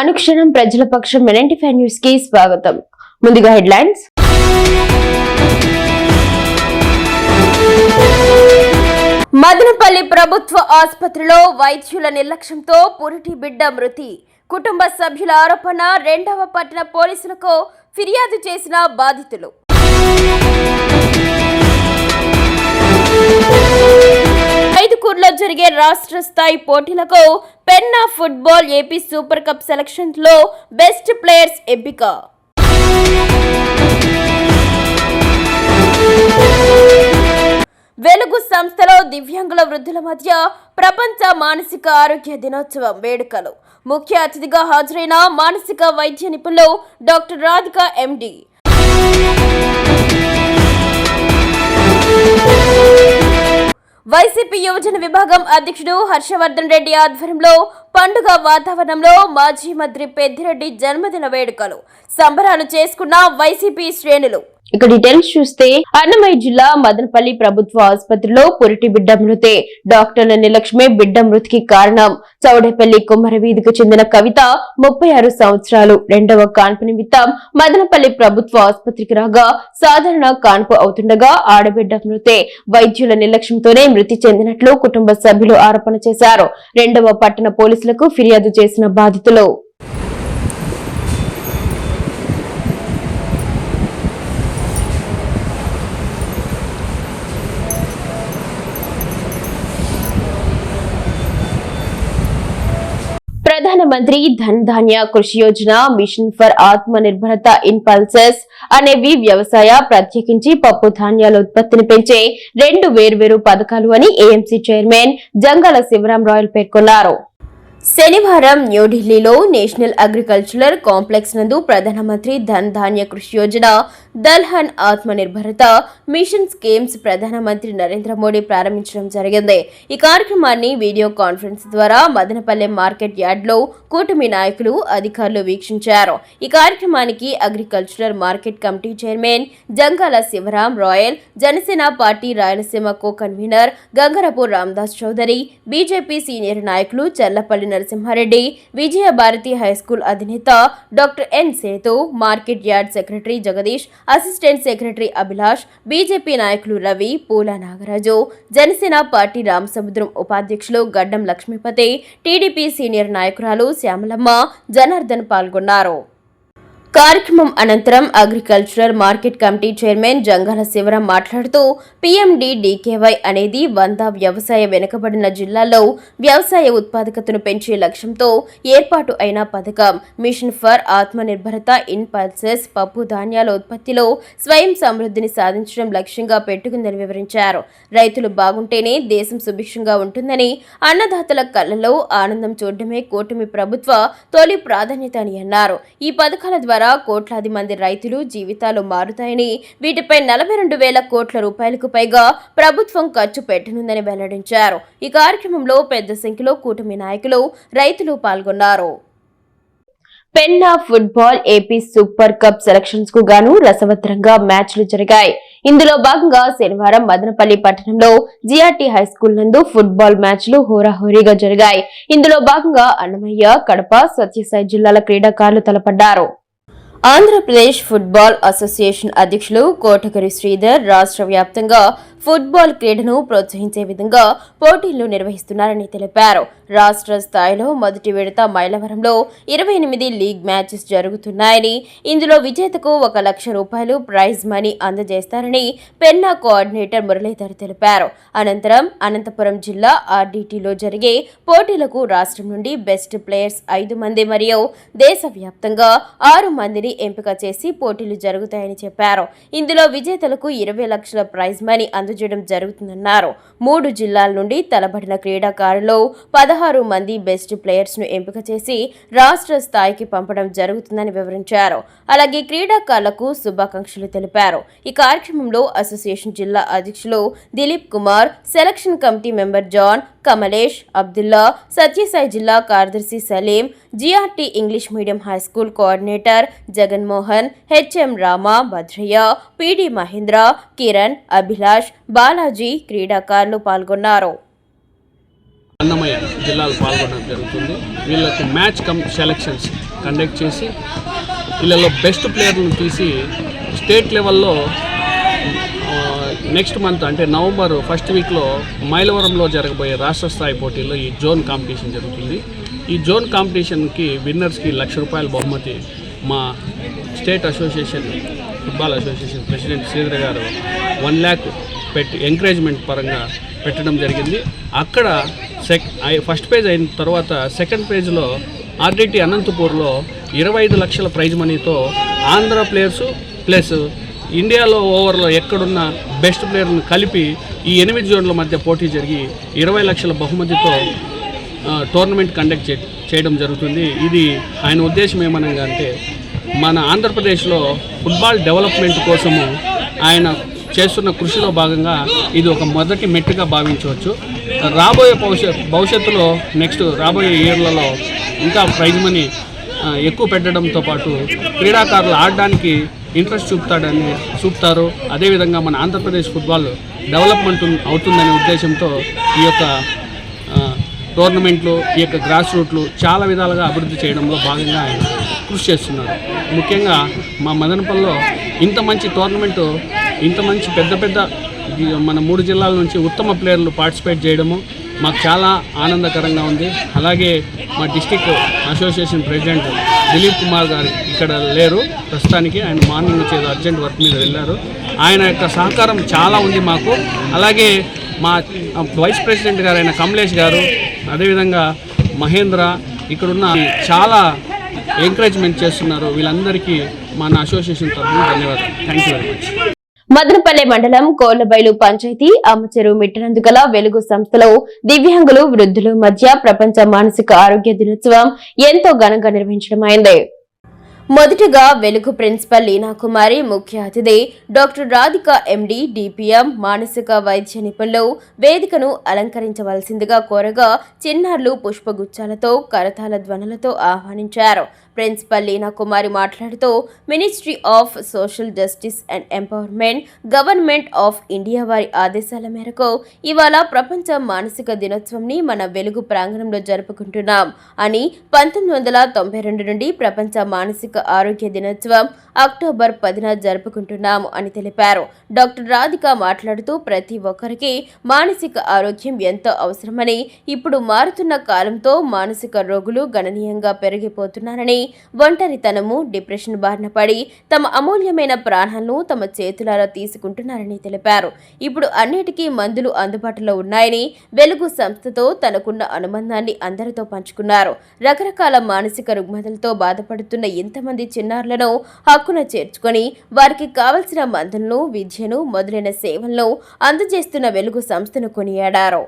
అనుక్షణం ప్రజల పక్షం ఫైవ్ న్యూస్కి స్వాగతం. ముందుగా హెడ్లైన్స్. మదనపల్లి ప్రభుత్వ ఆసుపత్రిలో వైద్యుల నిర్లక్ష్యంతో పురిటి బిడ్డ మృతి. కుటుంబ సభ్యుల ఆరోపణ రెండవ పట్టణ పోలీసులకు ఫిర్యాదు చేసిన బాధితులు. లో జరిగే రాష్ట్ర స్థాయి పోటీలకు Penna football AP super cup సెలక్షన్స్లో best players ఎంపిక. వెలుగు సంస్థలో దివ్యాంగుల వృద్ధుల మధ్య ప్రపంచ మానసిక ఆరోగ్య దినోత్సవం వేడుకలు. ముఖ్య అతిథిగా హాజరైన మానసిక వైద్య నిపుణులు డాక్టర్ రాధిక ఎండి వైసీపీ యువజన విభాగం అధ్యక్షుడు హర్షవర్ధన్ రెడ్డి ఆధ్వర్యంలో పండుగ వాతావరణంలో మాజీ మంత్రి పెద్దిరెడ్డి జన్మదిన వేడుకలు. సంబరాలు చేసుకున్న వైసీపీ శ్రేణులు ఇక డీటెయిల్స్ చూస్తే అన్నమయ్య జిల్లా మదనపల్లి ప్రభుత్వ ఆసుపత్రిలో పురిటి బిడ్డ మృతే. డాక్టర్ల నిర్లక్ష్యమే బిడ్డ మృతికి కారణం. చౌడేపల్లి కుమ్మరవీధికి చెందిన కవిత ముప్పై ఆరు సంవత్సరాలు. రెండవ కాన్పు నిమిత్తం మదనపల్లి ప్రభుత్వ ఆసుపత్రికి రాగా సాధారణ కాన్పు అవుతుండగా ఆడబిడ్డ మృతే. వైద్యుల నిర్లక్ష్యంతోనే మృతి చెందినట్లు కుటుంబ సభ్యులు ఆరోపణ చేశారు. రెండవ పట్టణ పోలీసులకు ఫిర్యాదు చేసిన బాధితులు. ప్రధానమంత్రి ధన్ ధాన్య కృషి యోజన మిషన్ ఫర్ ఆత్మ నిర్భరత ఇన్ పల్సెస్ అనేవి వ్యవసాయ ప్రత్యేకించి పప్పు ధాన్యాల ఉత్పత్తిని పెంచే రెండు వేర్వేరు పథకాలు అని AMC chairman Jangala Sivaram royal పేర్కొన్నారు. శనివారం న్యూఢిల్లీలో నేషనల్ అగ్రికల్చరల్ కాంప్లెక్స్ నందు ప్రధానమంత్రి ధన్ ధాన్య కృషి యోజన దల్హన్ ఆత్మ నిర్భరత మిషన్ స్కీమ్స్ ప్రధానమంత్రి నరేంద్ర మోడీ ప్రారంభించడం జరిగింది. ఈ కార్యక్రమాన్ని వీడియో కాన్ఫరెన్స్ ద్వారా మదనపల్లె మార్కెట్ యార్డ్లో కూటమి నాయకులు అధికారులు వీక్షించారు. ఈ కార్యక్రమానికి agricultural market committee chairman Jangala Sivaram Royal Janasena party Rayalaseema co convener Gangarapu Ramdas Chowdary BJP senior నాయకులు చల్లపల్లి నరసింహారెడ్డి విజయ భారతి హైస్కూల్ అధినేత doctor N Sethu market yard secretary Jagadish assistant secretary Abhilash BJP నాయకులు రవి పూల నాగరాజు జనసేన పార్టీ రామసముద్రం ఉపాధ్యక్షులు గడ్డం లక్ష్మీపతి టీడీపీ సీనియర్ నాయకురాలు శ్యామలమ్మ జనార్దన్ పాల్గొన్నారు. కార్యక్రమం అనంతరం agricultural market committee chairman Jangala Sivaram మాట్లాడుతూ పీఎండీ డీకేవై అనేది వంద వ్యవసాయ వెనుకబడిన జిల్లాల్లో వ్యవసాయ ఉత్పాదకతను పెంచే లక్ష్యంతో ఏర్పాటు అయిన పథకం. Mission for Atmanirbharta in pulses పప్పు ధాన్యాల ఉత్పత్తిలో స్వయం సమృద్ధిని సాధించడం లక్ష్యంగా పెట్టుకుందని వివరించారు. రైతులు బాగుంటేనే దేశం సుభిక్షంగా ఉంటుందని అన్నదాతల కళ్ళలో ఆనందం చూడడమే కూటమి ప్రభుత్వ తొలి ప్రాధాన్యత అని అన్నారు. ఈ పథకాల ద్వారా కోట్లాది మంది రైతులు జీవితాలు మారుతాయని వీటిపై నలభై రెండు వేల కోట్ల రూపాయలకు పైగా ప్రభుత్వం ఖర్చు పెట్టనుందని వెల్లడించారు. ఈ కార్యక్రమంలో పెద్ద సంఖ్యలో కూటమి నాయకులు రైతులు పాల్గొన్నారు. Penna football AP super cup సెలక్షన్స్కు గాను రసవత్తరంగా మ్యాచ్లు జరిగాయి. ఇందులో భాగంగా శనివారం మదనపల్లి పట్టణంలో జిఆర్టీ హై స్కూల్ నందు ఫుట్బాల్ మ్యాచ్లు హోరాహోరీగా జరిగాయి. ఇందులో భాగంగా అన్నమయ్య కడప సత్యసాయి జిల్లాల క్రీడాకారులు తలపడ్డారు. ఆంధ్రప్రదేశ్ ఫుట్బాల్ అసోసియేషన్ అధ్యక్షులు కోటగిరి శ్రీధర్ రాష్ట్ర వ్యాప్తంగా ఫుట్బాల్ క్రీడను ప్రోత్సహించే విధంగా పోటీలు నిర్వహిస్తున్నారని తెలిపారు. రాష్ట్ర స్థాయిలో మొదటి విడత మైలవరంలో ఇరవై ఎనిమిది లీగ్ మ్యాచెస్ జరుగుతున్నాయని ఇందులో విజేతకు ఒక లక్ష రూపాయలు ప్రైజ్ మనీ అందజేస్తారని పెన్నా కోఆర్డినేటర్ మురళీధర్ తెలిపారు. అనంతరం అనంతపురం జిల్లా ఆర్డీటీలో జరిగే పోటీలకు రాష్ట్రం నుండి బెస్ట్ ప్లేయర్స్ ఐదు మంది మరియు దేశవ్యాప్తంగా ఆరు మందిని ఎంపిక చేసి పోటీలు జరుగుతాయని చెప్పారు. ఇందులో విజేతలకు ఇరవై లక్షల ప్రైజ్ మనీ అందజేయడం జరుగుతుందన్నారు. మూడు జిల్లాల నుండి తలబడిన క్రీడాకారులు పదహారు మంది బెస్ట్ ప్లేయర్స్ను ఎంపిక చేసి రాష్ట్ర స్థాయికి పంపడం జరుగుతుందని వివరించారు. అలాగే క్రీడాకారులకు శుభాకాంక్షలు తెలిపారు. ఈ కార్యక్రమంలో అసోసియేషన్ జిల్లా అధ్యక్షులు Dilip Kumar selection committee member John Kamlesh Abdullah Sathya Sai జిల్లా కార్యదర్శి Saleem GRT English medium high school coordinator Jaganmohan HM Rama Bhadraiah PD Mahendra Kiran Abhilash Balaji క్రీడాకారులు పాల్గొన్నారు. అన్నమయ్య జిల్లాలో పాల్గొనడం జరుగుతుంది. వీళ్ళకి మ్యాచ్ కమ్ సెలక్షన్స్ కండక్ట్ చేసి వీళ్ళలో బెస్ట్ ప్లేయర్లను తీసి స్టేట్ లెవెల్లో నెక్స్ట్ మంత్ అంటే నవంబర్ ఫస్ట్ వీక్లో మైలవరంలో జరగబోయే రాష్ట్ర స్థాయి పోటీల్లో ఈ జోన్ కాంపిటీషన్ జరుగుతుంది. ఈ జోన్ కాంపిటీషన్కి విన్నర్స్కి లక్ష రూపాయల బహుమతి మా state association football association president Sridhar గారు వన్ ల్యాక్ పెట్టి ఎంకరేజ్మెంట్ పరంగా పెట్టడం జరిగింది. అక్కడ సెక్ ఫస్ట్ పేజ్ అయిన తర్వాత సెకండ్ పేజ్లో ఆర్డిటి అనంతపూర్లో ఇరవై ఐదు లక్షల ప్రైజ్ మనీతో ఆంధ్ర ప్లేయర్సు ప్లస్ ఇండియాలో ఓవర్లో ఎక్కడున్న బెస్ట్ ప్లేయర్ను కలిపి ఈ ఎనిమిది జోన్ల మధ్య పోటీ జరిగి ఇరవై లక్షల బహుమతితో టోర్నమెంట్ కండక్ట్ చే చేయడం జరుగుతుంది. ఇది ఆయన ఉద్దేశం ఏమనగా అంటే మన ఆంధ్రప్రదేశ్లో ఫుట్బాల్ డెవలప్మెంట్ కోసము ఆయన చేస్తున్న కృషిలో భాగంగా ఇది ఒక మొదటి మెట్టుగా భావించవచ్చు. రాబోయే భవిష్యత్ భవిష్యత్తులో నెక్స్ట్ రాబోయే ఇయర్లలో ఇంకా ప్రైజ్ మనీ ఎక్కువ పెట్టడంతో పాటు క్రీడాకారులు ఆడడానికి ఇంట్రెస్ట్ చూపుతాడని చూపుతారు. అదేవిధంగా మన ఆంధ్రప్రదేశ్ ఫుట్బాల్ డెవలప్మెంట్ అవుతుందనే ఉద్దేశంతో ఈ యొక్క టోర్నమెంట్లు ఈ యొక్క గ్రాస్ రూట్లు చాలా విధాలుగా అభివృద్ధి చేయడంలో భాగంగా ఆయన కృషి చేస్తున్నారు. ముఖ్యంగా మా మదనపల్లిలో ఇంత మంచి టోర్నమెంటు ఇంత మంచి పెద్ద పెద్ద మన మూడు జిల్లాల నుంచి ఉత్తమ ప్లేయర్లు పార్టిసిపేట్ చేయడము మాకు చాలా ఆనందకరంగా ఉంది. అలాగే మా district association president Dilip Kumar గారు ఇక్కడ లేరు ప్రస్తుతానికి. ఆయన మార్నింగ్ వచ్చేది అర్జెంట్ వర్క్ మీద వెళ్ళారు. ఆయన యొక్క సహకారం చాలా ఉంది మాకు. అలాగే మా వైస్ ప్రెసిడెంట్ గారు అయిన కమలేష్ గారు అదేవిధంగా మహేంద్ర ఇక్కడున్న చాలా ఎంకరేజ్మెంట్ చేస్తున్నారు. వీళ్ళందరికీ మన అసోసియేషన్ తరఫున ధన్యవాదాలు. Thank you very much Madanapalle మండలం కోళ్ళబైలు పంచాయతీ అమ్మచెరు మిట్టనందుగల వెలుగు సంస్థలో దివ్యాంగులు వృద్ధులు మధ్య ప్రపంచ మానసిక ఆరోగ్య దినోత్సవం ఎంతో ఘనంగా నిర్వహించడమైంది. మొదటగా వెలుగు ప్రిన్సిపల్ లీనా కుమారి ముఖ్య అతిథి డాక్టర్ రాధిక ఎండి డిపిఎం మానసిక వైద్య నిపుణులు వేదికను అలంకరించవలసిందిగా కోరగా చిన్నారులు పుష్పగుచ్చాలతో కరతాల ధ్వనులతో ఆహ్వానించారు. ప్రిన్సిపల్ లీనా కుమారి మాట్లాడుతూ ministry of social justice and empowerment government of India వారి ఆదేశాల మేరకు ఇవాళ ప్రపంచ మానసిక దినోత్సవంని మన వెలుగు ప్రాంగణంలో జరుపుకుంటున్నాం అని పంతొమ్మిది వందల తొంభై రెండు నుండి ప్రపంచ మానసిక ఆరోగ్య దినోత్సవం అక్టోబర్ పదిన జరుపుకుంటున్నాము అని తెలిపారు. డాక్టర్ రాధిక మాట్లాడుతూ ప్రతి ఒక్కరికి మానసిక ఆరోగ్యం ఎంతో అవసరమని ఇప్పుడు మారుతున్న కాలంతో మానసిక రోగులు గణనీయంగా పెరిగిపోతున్నారని ఒంటరితనము డిప్రెషన్ బారిన పడి తమ అమూల్యమైన ప్రాణాలను తమ చేతులారా తీసుకుంటున్నారని తెలిపారు. ఇప్పుడు అన్నిటికీ మందులు అందుబాటులో ఉన్నాయని వెలుగు సంస్థతో తనకున్న అనుబంధాన్ని అందరితో పంచుకున్నారు. రకరకాల మానసిక రుగ్మతలతో బాధపడుతున్న ఇంతమంది చిన్నారులను హక్కున చేర్చుకొని వారికి కావలసిన మందులను విద్యను మొదలైన సేవలను అందజేస్తున్న వెలుగు సంస్థను కొనియాడారు.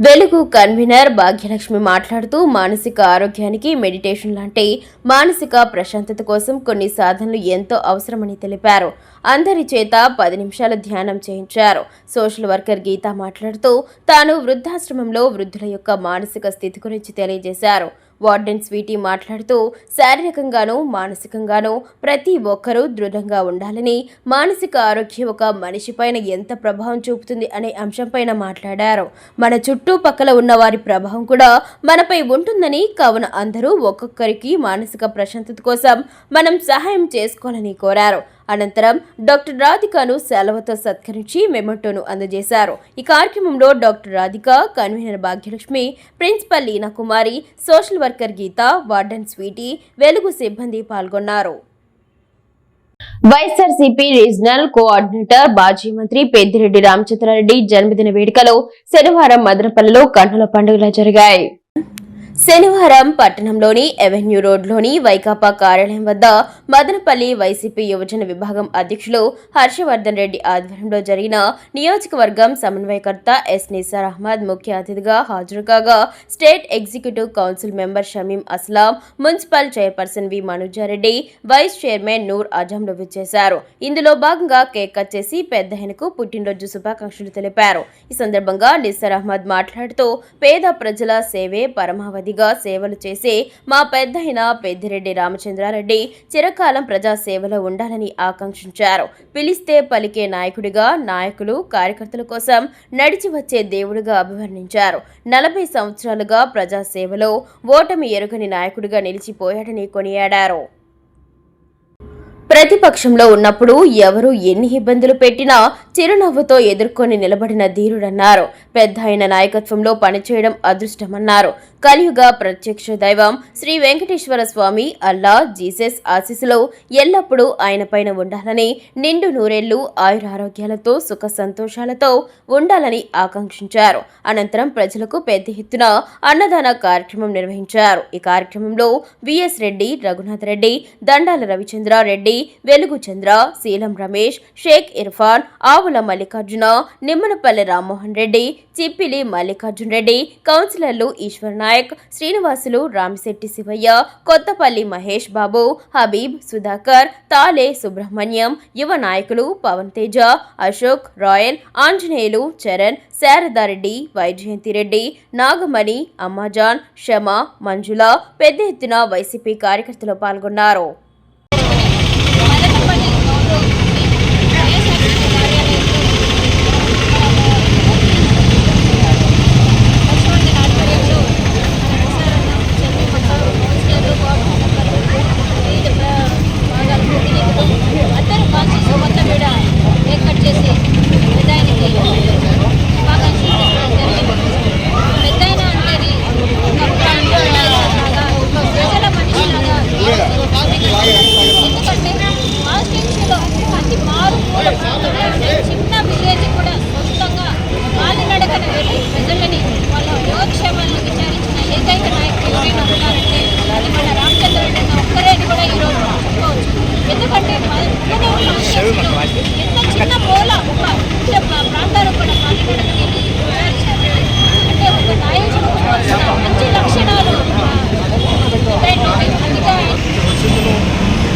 వెలుగు కన్వీనర్ భాగ్యలక్ష్మి మాట్లాడుతూ మానసిక ఆరోగ్యానికి మెడిటేషన్ లాంటి మానసిక ప్రశాంతత కోసం కొన్ని సాధనలు ఎంతో అవసరమని తెలిపారు. అందరి చేత పది నిమిషాల ధ్యానం చేయించారు. సోషల్ వర్కర్ గీత మాట్లాడుతూ తాను వృద్ధాశ్రమంలో వృద్ధుల యొక్క మానసిక స్థితి గురించి తెలియజేశారు. వార్డెన్ స్వీటీ మాట్లాడుతూ శారీరకంగానూ మానసికంగానూ ప్రతి ఒక్కరూ దృఢంగా ఉండాలని మానసిక ఆరోగ్యం ఒక మనిషిపైన ఎంత ప్రభావం చూపుతుంది అనే అంశంపైన మాట్లాడారు. మన చుట్టుపక్కల ఉన్న వారి ప్రభావం కూడా మనపై ఉంటుందని కావున అందరూ ఒక్కొక్కరికి మానసిక ప్రశాంతత కోసం మనం సహాయం చేసుకోవాలని కోరారు. అనంతరం డాక్టర్ రాధికను సెలవుతో సత్కరించి మెమోటోను అందజేశారు. ఈ కార్యక్రమంలో doctor Radhika convener Bhagyalakshmi principal Leena Kumari social worker Geetha warden Sweety వెలుగు సిబ్బంది పాల్గొన్నారు. వైఎస్ఆర్సీపీ రీజనల్ కోఆర్డినేటర్ మాజీ మంత్రి పెద్దిరెడ్డి రామచంద్రారెడ్డి జన్మదిన వేడుకలో శనివారం మదనపల్లిలో కన్నుల పండుగలా జరిగాయి. శనివారం పట్టణంలోని ఎవెన్యూ రోడ్లోని వైకాపా కార్యాలయం వద్ద మదనపల్లి వైసీపీ యువజన విభాగం అధ్యక్షులు హర్షవర్ధన్ రెడ్డి ఆధ్వర్యంలో జరిగిన నియోజకవర్గం సమన్వయకర్త ఎస్ నిసార్ అహ్మద్ ముఖ్య అతిథిగా హాజరు కాగా state executive council member Shamim Aslam municipal chairperson V Manoja Reddy vice chairman Noor ఆజంలు విచ్చేశారు. ఇందులో భాగంగా కేక్ కట్ చేసి పెద్దహెనకు పుట్టినరోజు శుభాకాంక్షలు తెలిపారు. ఈ సందర్భంగా నిసార్ అహ్మద్ మాట్లాడుతూ పేద ప్రజల సేవే పరమావధి నాయకుడిగా సేవలు చేసే మా పెద్దయిన పెద్దిరెడ్డి రామచంద్రారెడ్డి చిరకాలం ప్రజాసేవలో ఉండాలని ఆకాంక్షించారు. పిలిస్తే పలికే నాయకుడిగా నాయకులు కార్యకర్తల కోసం నడిచి వచ్చే దేవుడిగా అభివర్ణించారు. నలభై సంవత్సరాలుగా ప్రజాసేవలో ఓటమి ఎరుగని నాయకుడిగా నిలిచిపోయాడని కొనియాడారు. ప్రతిపక్షంలో ఉన్నప్పుడు ఎవరు ఎన్ని ఇబ్బందులు పెట్టినా చిరునవ్వుతో ఎదుర్కొని నిలబడిన ధీరుడన్నారు. పెద్ద ఆయన నాయకత్వంలో పనిచేయడం అదృష్టమన్నారు. కలియుగ ప్రత్యక్ష దైవం శ్రీ వెంకటేశ్వర స్వామి అల్లా జీసస్ ఆశీస్సులో ఎల్లప్పుడూ ఆయన పైన ఉండాలని నిండు నూరేళ్ళు ఆయురారోగ్యాలతో సుఖ సంతోషాలతో ఉండాలని ఆకాంక్షించారు. అనంతరం ప్రజలకు పెద్ద ఎత్తున అన్నదాన కార్యక్రమం నిర్వహించారు. ఈ కార్యక్రమంలో విఎస్ రెడ్డి రఘునాథ్ రెడ్డి దండాల రవిచంద్ర రెడ్డి వెలుగు చంద్ర శీలం రమేష్ షేక్ ఇర్ఫాన్ ఆవుల మల్లికార్జున నిమ్మనపల్లి రామ్మోహన్ రెడ్డి చిప్పిలి మల్లికార్జున్ రెడ్డి కౌన్సిలర్లు ఈశ్వర్ నాయక్ శ్రీనివాసులు రామిశెట్టి శివయ్య కొత్తపల్లి మహేష్ బాబు హబీబ్ సుధాకర్ తాలే సుబ్రహ్మణ్యం యువ నాయకులు పవన్ తేజ అశోక్ రాయల్ ఆంజనేయులు చరణ్ శారదారెడ్డి వైజయంతి రెడ్డి నాగమణి అమ్మాజాన్ షమ మంజుల పెద్ద ఎత్తున వైసీపీ కార్యకర్తలు పాల్గొన్నారు మదనపల్లి గౌరవ వైఎస్ఆర్సీపీ కార్యాలయంలో లక్ష్మణ్ ఆధ్వర్యంలో ప్రసారణ చెల్లి పక్క కౌన్సిలర్లు వార్డు మెంబర్లు వివిధ ప్ర- భాగాల ప్రతినిధులు అందరూ కాల్చేసి మొత్తం మీద ఏర్పాటు చేసి పెద్దాయనకి శుభాకాంక్షలు చెప్పడం జరిగింది పెద్దాయన అంటేనే ఒక ప్రాంతంలాగా ఒక ప్రజల మనిషిలాగా ఎందుకంటే కాన్స్టిట్యూన్సీలో అతి మారుమూల ప్రాంతంలో ఉండే చిన్న విలేజ్ కూడా సొంతంగా కాలినడకన వెళ్ళి ప్రజలని వాళ్ళ యోగక్షేమాలను విచారించిన ఏకైక నాయకుడు ఎవరైనా ఉన్నారంటే అది మన రామచంద్ర రెడ్డి అన్న ఒక్కరే అని కూడా ఈరోజు చెప్పుకోవచ్చు ఎందుకంటే పదిహేను కాన్స్టిట్యూన్సీలో ఎంత చిన్న మూల ఒక చిన్న ప్రా- ప్రాంతాలు కూడా కాలినడకన వెళ్ళి విచారించారు అంటే ఒక నాయకుడు మంచి లక్షణాలు ఆ, ఉంటాయి అందుకే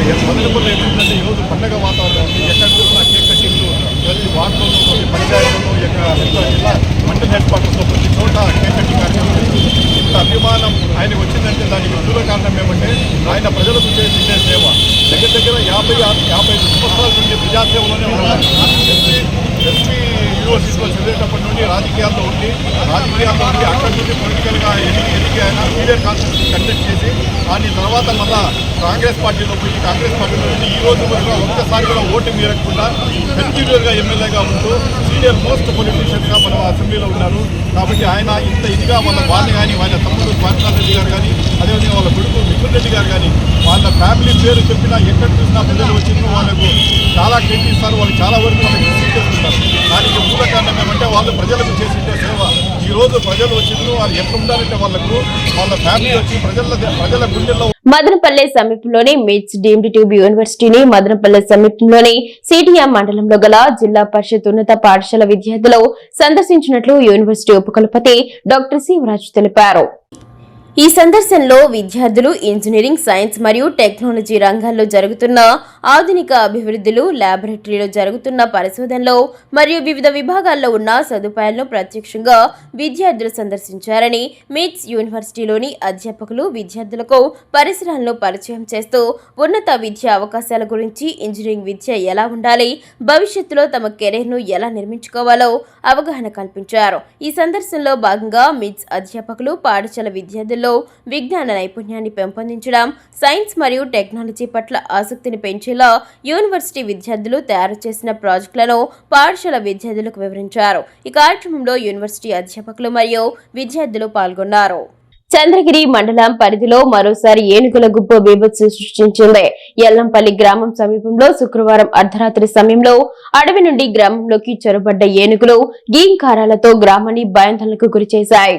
మదనపల్లి ఏంటంటే ఈరోజు పండగ వాతావరణం ఎక్కడ చూసినా కేక్ కటింగ్ ప్రతి వార్డులోనూ ప్రతి ఎక్కడ జిల్లా జిల్లా హెడ్ క్వార్టర్స్లో ప్రతి చోట కేక్ కార్యక్రమం ఇంత అభిమానం ఆయనకు వచ్చిందంటే దానికి మూల కారణం ఏమంటే ఆయన ప్రజలకు చేసే సేవ. దగ్గర దగ్గర యాభై ఆరు యాభై సంవత్సరాల నుండి ప్రజాసేవలోనే ఉన్నారు. ఎస్పీ ఎస్పీ యూనివర్సిటీలో చదివేటప్పటి నుండి రాజకీయాల్లో ఉండి రాజకీయాల్లో ఉండి అక్కడ నుండి పొలిటికల్గా ఎన్నిక ఎన్నిక అయినా సీనియర్ కాన్స్టిట్యూన్సీ కండక్ట్ చేసి దాని తర్వాత మళ్ళా కాంగ్రెస్ పార్టీలో పోయి కాంగ్రెస్ పార్టీలో నుండి ఈ రోజు వరకు ఒక్కసారి కూడా ఓటు మీరకుండా కంటిన్యూర్గా ఎమ్మెల్యేగా ఉంటూ సీనియర్ మోస్ట్ పొలిటీషియన్గా మనం అసెంబ్లీలో ఉన్నారు. కాబట్టి ఆయన ఇంత ఇదిగా వాళ్ళ వాళ్ళు కానీ వాళ్ళ తమ్ముడు పార్థాల్ రెడ్డి గారు కానీ అదేవిధంగా వాళ్ళ కొడుకు మిథున్ రెడ్డి గారు కానీ వాళ్ళ ఫ్యామిలీ పేరు చెప్పినా ఎక్కడ చూసినా ప్రజలు వచ్చిన వాళ్ళకు చాలా క్రెడిట్ ఇస్తారు. వాళ్ళు చాలా వరకు వాళ్ళకి చేసుకుంటారు దానికి మూల కారణం ఏమంటే వాళ్ళు ప్రజలకు చేసిండే సేవ. ఈరోజు ప్రజలు వచ్చిండ్రు వాళ్ళు ఎట్లా వాళ్ళకు వాళ్ళ ఫ్యామిలీ వచ్చి ప్రజల ప్రజల గుండెల్లో మదనపల్లె సమీపంలోని మిట్స్ డీమ్డ్ ట్యూబ్ యూనివర్సిటీని మదనపల్లె సమీపంలోని సిటిఎం మండలంలో గల జిల్లా పరిషత్ ఉన్నత పాఠశాల విద్యార్థులు సందర్శించినట్లు యూనివర్సిటీ ఉపకులపతి డాక్టర్ శివరాజ్ తెలిపారు. ఈ సందర్శనలో విద్యార్థులు ఇంజనీరింగ్ సైన్స్ మరియు టెక్నాలజీ రంగాల్లో జరుగుతున్న ఆధునిక అభివృద్ధులు ల్యాబొరేటరీలో జరుగుతున్న పరిశోధనలో మరియు వివిధ విభాగాల్లో ఉన్న సదుపాయాలను ప్రత్యక్షంగా విద్యార్థులు సందర్శించారని మిట్స్ యూనివర్సిటీలోని అధ్యాపకులు విద్యార్థులకు పరిసరాలను పరిచయం చేస్తూ ఉన్నత విద్యా అవకాశాల గురించి ఇంజనీరింగ్ విద్య ఎలా ఉండాలి భవిష్యత్తులో తమ కెరీర్ను ఎలా నిర్మించుకోవాలో అవగాహన కల్పించారు. ఈ సందర్శనలో భాగంగా మిట్స్ అధ్యాపకులు పాఠశాల విద్యార్థుల్లో విద్యార్థుల్లో విజ్ఞాన నైపుణ్యాన్ని పెంపొందించడం సైన్స్ మరియు టెక్నాలజీ పట్ల ఆసక్తిని పెంచేలా యూనివర్సిటీ విద్యార్థులు తయారు చేసిన ప్రాజెక్టులను పాఠశాల విద్యార్థులకు వివరించారు. ఈ కార్యక్రమంలో యూనివర్సిటీ అధ్యాపకులు మరియు విద్యార్థులు పాల్గొన్నారు. చంద్రగిరి మండలం పరిధిలో మరోసారి ఏనుగుల గుంపు బీభత్సం సృష్టించింది. ఎల్లంపల్లి గ్రామం సమీపంలో శుక్రవారం అర్ధరాత్రి సమయంలో అడవి నుండి గ్రామంలోకి చొరబడ్డ ఏనుగులు గీంకారాలతో గ్రామాన్ని భయాందోళనకు గురిచేశాయి.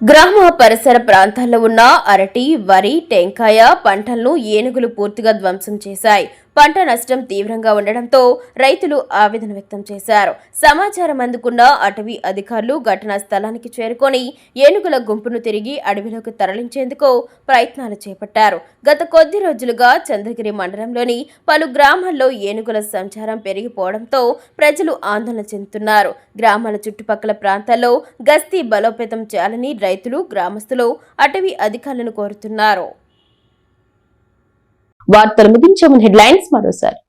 గ్రామ పరిసర ప్రాంతాల్లో ఉన్న అరటి వరి టెంకాయ పంటలను ఏనుగులు పూర్తిగా ధ్వంసం చేశాయి. పంట నష్టం తీవ్రంగా ఉండడంతో రైతులు ఆవేదన వ్యక్తం చేశారు. సమాచారం అందుకున్న అటవీ అధికారులు ఘటనా స్థలానికి చేరుకొని ఏనుగుల గుంపును తిరిగి అడవిలోకి తరలించేందుకు ప్రయత్నాలు చేపట్టారు. గత కొద్ది రోజులుగా చంద్రగిరి మండలంలోని పలు గ్రామాల్లో ఏనుగుల సంచారం పెరిగిపోవడంతో ప్రజలు ఆందోళన చెందుతున్నారు. గ్రామాల చుట్టుపక్కల ప్రాంతాల్లో గస్తీ బలోపేతం చేయాలని రైతులు గ్రామస్తులు అటవీ అధికారులను కోరుతున్నారు. వార్తలు ముగించే హెడ్లైన్స్ మరోసారి.